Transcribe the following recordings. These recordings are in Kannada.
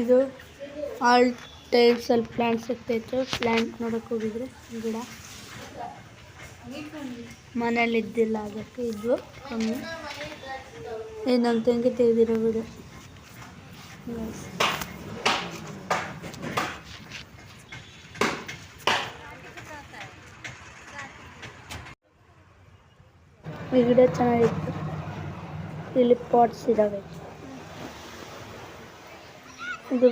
ಇದು ಆಲ್ ಟೈಪ್ಸ್ ಅಲ್ಲಿ ಪ್ಲ್ಯಾಂಟ್ ಸಿಗ್ತೈತೆ ಪ್ಲಾಂಟ್ ನೋಡಕ್ ಹೋಗಿದ್ರೆ ಗಿಡ. ಮನೇಲಿ ಇದ್ದಿಲ್ಲ ಅದಕ್ಕೆ ಇದು ಕಮ್ಮಿ. ಇದು ನಮ್ಮ ತಂಗಿ ತೆಗೆದಿರೋ ವಿಡಿಯೋ ಈ ಗಿಡ ಚೆನ್ನಾಗಿತ್ತು. ಇಲ್ಲಿ ಪಾಟ್ಸ್ ಇದಾವೆ. ಇದು.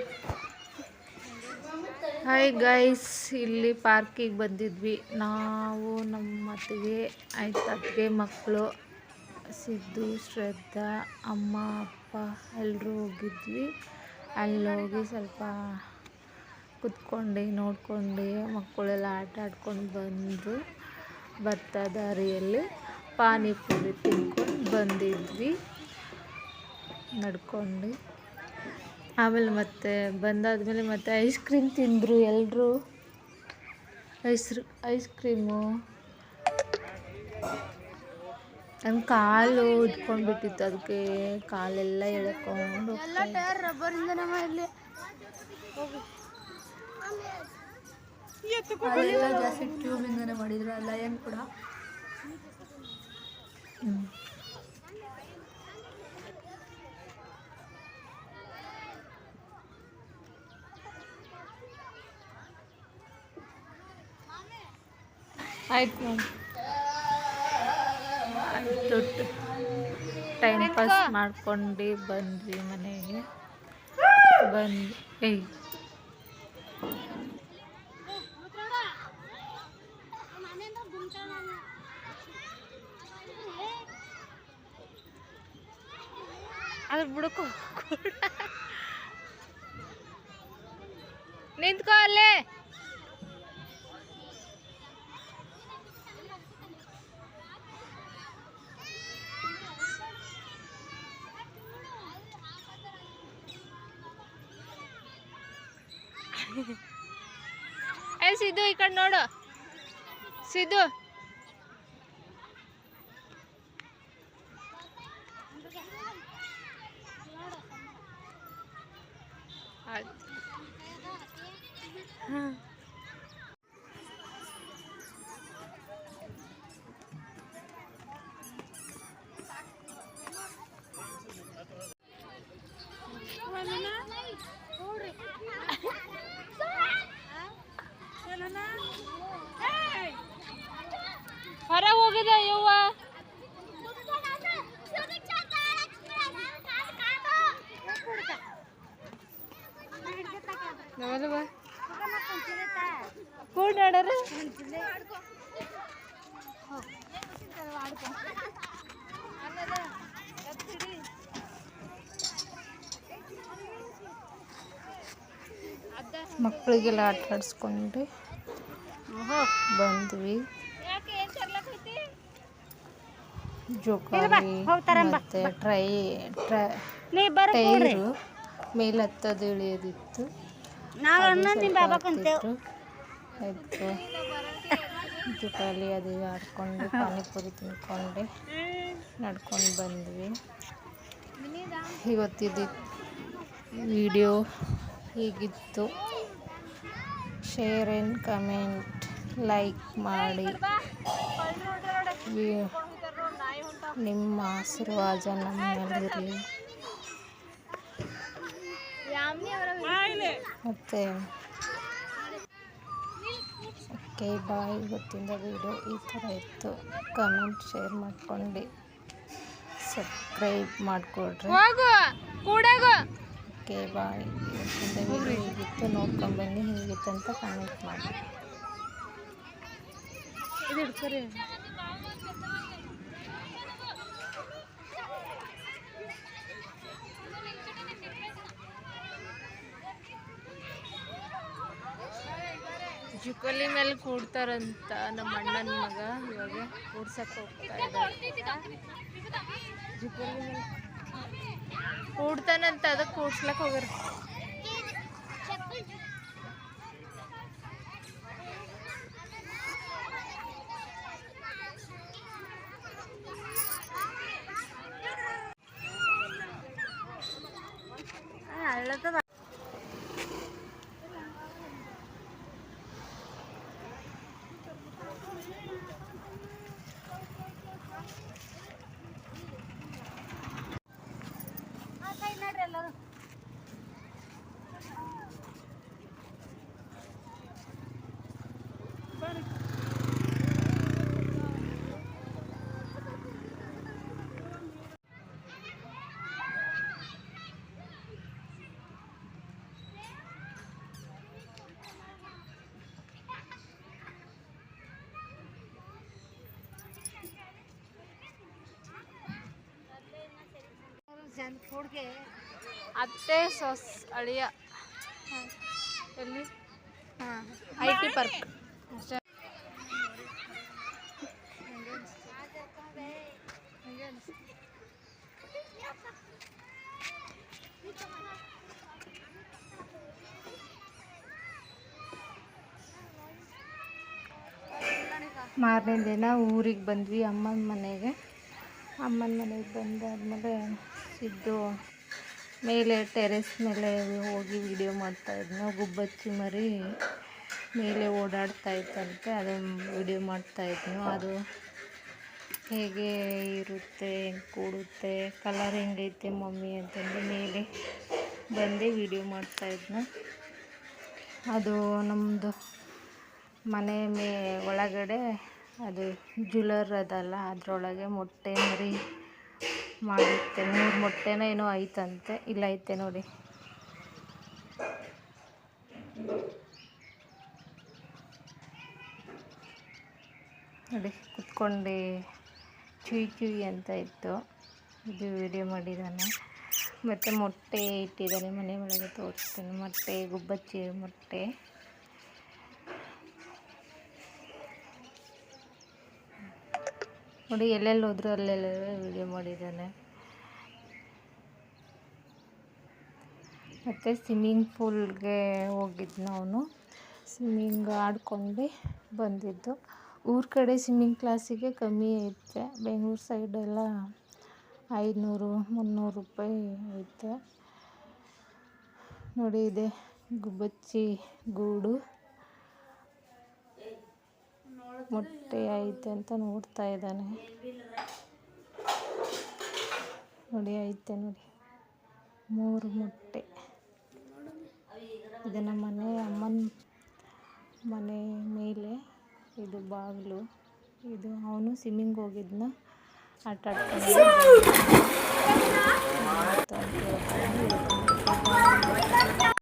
ಹಾಯ್ ಗೈಸ್ ಇಲ್ಲಿ ಪಾರ್ಕಿಗೆ ಬಂದಿದ್ವಿ. ನಾವು ನಮ್ಮ ಅತ್ತಿಗೆ ಆಯ್ತು. ಅತ್ತಿಗೆ ಮಕ್ಕಳು ಸಿದ್ದು, ಶ್ರದ್ಧಾ, ಅಮ್ಮ, ಅಪ್ಪ ಎಲ್ಲರೂ ಹೋಗಿದ್ವಿ. ಹೋಗಿ ಸ್ವಲ್ಪ ಕುತ್ಕೊಂಡು, ನೋಡ್ಕೊಂಡು. ಮಕ್ಕಳೆಲ್ಲ ಆಟ ಆಡ್ಕೊಂಡು ಬಂದು ಬರ್ತಾ ದಾರಿಯಲ್ಲಿ ಪಾನಿಪುರಿ ತಿನ್ಕೊಂಡು ಬಂದಿದ್ವಿ. ನಡ್ಕೊಂಡು. ಆಮೇಲೆ ಮತ್ತೆ ಬಂದಾದಮೇಲೆ ಮತ್ತೆ ಐಸ್ ಕ್ರೀಮ್ ತಿಂದರು ಎಲ್ಲರೂ ಐಸ್ ಐಸ್ ಕ್ರೀಮು ನನ್ನ ಕಾಲು ಇಟ್ಕೊಂಡ್ಬಿಟ್ಟಿತ್ತು ಅದಕ್ಕೆ ಕಾಲೆಲ್ಲ ಎಳ್ಕೊಂಡು ಜಾಸ್ತಿ ಟ್ಯೂಬಿಂದನೇ ಮಾಡಿದ್ರು ಅಲ್ಲ ಏನು ಕೂಡ? ಹ್ಞೂ ಆಯ್ತು ನೋಡಿ ಆಯ್ತು ಟೈಮ್ ಪಾಸ್ ಮಾಡ್ಕೊಂಡು ಬಂದ್ವಿ ಮನೆಗೆ. ಬಂದು ಏಯ್. ಅದ್ರ ಬಿಡಕ್ಕೋ ನಿಂತ್ಕೋ ಅಲ್ಲೇ ಏ ಸಿದ್ದು ಈ ಕಡೆ ನೋಡು ಸಿದ್ದು ಆಯ್ತು ಹೊರಗೆ ಹೋಗಿದೆ ಯವ್ವ. ಕೂಡ ಮಕ್ಕಳಿಗೆಲ್ಲ ಆಟ ಆಡಿಸ್ಕೊಂಡು ಬಂದ್ವಿ. ಜೋಕಾಲಿ ಮತ್ತು ಟ್ರೈ ಟ್ರೈ ಟೈರು ಮೇಲೆ ಹತ್ತೋದು ಇಳಿಯೋದಿತ್ತು. ಆಯಿತು. ಜೋಕಾಲಿ ಅದು ಆಡ್ಕೊಂಡು ಪಾನಿಪುರಿ ತಿನ್ಕೊಂಡು ನಡ್ಕೊಂಡು ಬಂದ್ವಿ. ಇವತ್ತಿದ್ದು ವಿಡಿಯೋ ಹೀಗಿತ್ತು? ಶೇರ್ ಆ್ಯಂಡ್ ಕಮೆಂಟ್ ಲೈಕ್ ಮಾಡಿ. ನಿಮ್ಮ ಆಶೀರ್ವಾದ ನಮ್ಮ ಮತ್ತೆ ಮತ್ತು ಓಕೆ ಬಾಯ್. ಇವತ್ತಿಂದ ವೀಡಿಯೋ ಈ ಥರ ಇತ್ತು. ಕಮೆಂಟ್ ಶೇರ್ ಮಾಡ್ಕೊಂಡು ಸಬ್ಸ್ಕ್ರೈಬ್ ಮಾಡಿಕೊಡ್ರಿ. Okay bye. ಇವತ್ತಿಂದ ವಿಡಿಯೋ ಹೀಗಿತ್ತು. ನೋಡ್ಕೊಂಡ್ಬನ್ನಿ ಹೇಗಿತ್ತು ಅಂತ ಕಮೆಂಟ್ ಮಾಡಿ. ಜುಕಲಿ ಮೇಲೆ ಕೂಡ್ತಾರಂತ ನಮ್ಮ ಅಣ್ಣನ ಮಗ. ಇವಾಗ ಕೂಡ್ಸಕ್ಕೆ ಹೋಗ್ತಾ ಇದ್ದಾರೆ ಜುಕಲಿ ಮೇಲೆ ಕೂಡ್ತಾನಂತ, ಅದಕ್ಕೆ ಕೂಡ್ಸ್ಲಕ್ಕೆ ಹೋಗ್ಯಾರ. ಅತ್ತೆ ಸೊಸ್ ಅಳಿಯ ಎಲ್ಲಿ ಹಾಂ ಐ ಟಿ ಪಾರ್ಕ್ ಮಾರನೇ ದಿನ ಊರಿಗೆ ಬಂದ್ವಿ ಅಮ್ಮನ ಮನೆಗೆ ಅಮ್ಮನ ಮನೆಗೆ ಬಂದಾದ್ಮೇಲೆ ಸಿದ್ದು ಮೇಲೆ ಟೆರೆಸ್ ಮೇಲೆ ಹೋಗಿ ವಿಡಿಯೋ ಮಾಡ್ತಾಯಿದ್ನು ಗುಬ್ಬಚ್ಚಿ ಮರಿ ಮೇಲೆ ಓಡಾಡ್ತಾ ಇತ್ತಂತೆ. ಅದು ವಿಡಿಯೋ ಮಾಡ್ತಾಯಿದ್ನು ಅದು ಹೇಗೆ ಇರುತ್ತೆ ಕೂಡುತ್ತೆ ಕಲರ್ ಹೆಂಗೈತೆ ಮಮ್ಮಿ ಅಂತಂದು ಮೇಲೆ ಬಂದು ವಿಡಿಯೋ ಇದ್ನ. ಅದು ನಮ್ಮದು ಮನೆ ಮೇ, ಒಳಗಡೆ ಅದು ಜುಲರ್ ಅದಲ್ಲ, ಅದರೊಳಗೆ ಮೊಟ್ಟೆ ಮರಿ ಮಾಡಿತ್ತೆ ಮೂರು ಮೊಟ್ಟೆನೋ ಏನೋ ಐತಂತೆ ಇಲ್ಲ ಐತೆ ನೋಡಿ. ನೋಡಿ, ಕುತ್ಕೊಂಡು ಚುಯ್ ಚುಯ್ ಅಂತ ಇತ್ತು. ಇದು ವಿಡಿಯೋ ಮಾಡಿದ್ದಾನೆ. ಮತ್ತು ಮೊಟ್ಟೆ ಇಟ್ಟಿದ್ದಾನೆ. ಮನೆ ಒಳಗೆ ತೋರಿಸ್ತೀನಿ. ಮೊಟ್ಟೆ, ಗುಬ್ಬಚ್ಚಿ ಮೊಟ್ಟೆ. ನೋಡಿ ಎಲ್ಲೆಲ್ಲಿ ಹೋದ್ರು ಅಲ್ಲೆಲ್ಲ ವಿಡಿಯೋ ಮಾಡಿದ್ದಾನೆ. ಮತ್ತು ಸ್ವಿಮ್ಮಿಂಗ್ ಪೂಲ್ಗೆ ಹೋಗಿದ್ನ ಅವನು. ಸ್ವಿಮ್ಮಿಂಗ್ ಆಡ್ಕೊಂಡು ಬಂದಿದ್ದು. ಊರ ಕಡೆ ಸ್ವಿಮ್ಮಿಂಗ್ ಕ್ಲಾಸಿಗೆ ಕಮ್ಮಿ ಐತೆ ಬೆಂಗಳೂರು ಸೈಡೆಲ್ಲ ಐನೂರು ಮುನ್ನೂರು ರೂಪಾಯಿ ಐತೆ ನೋಡಿ ಇದೆ ಗುಬ್ಬಚ್ಚಿ ಗೂಡು. ಮೊಟ್ಟೆ ಐತೆ ಅಂತ ನೋಡ್ತಾ ಇದ್ದಾನೆ. ನೋಡಿ ಐತೆ ನೋಡಿ. ಮೂರು ಮೊಟ್ಟೆ. ಇದು ನಮ್ಮ ಮನೆ ಅಮ್ಮನ ಮನೆ ಮೇಲೆ ಇದು ಬಾಗಿಲು. ಇದು ಅವನು ಸ್ವಿಮ್ಮಿಂಗ್ ಹೋಗಿದ್ನ. ಆಟ ಆಡ್ಕೊಂಡು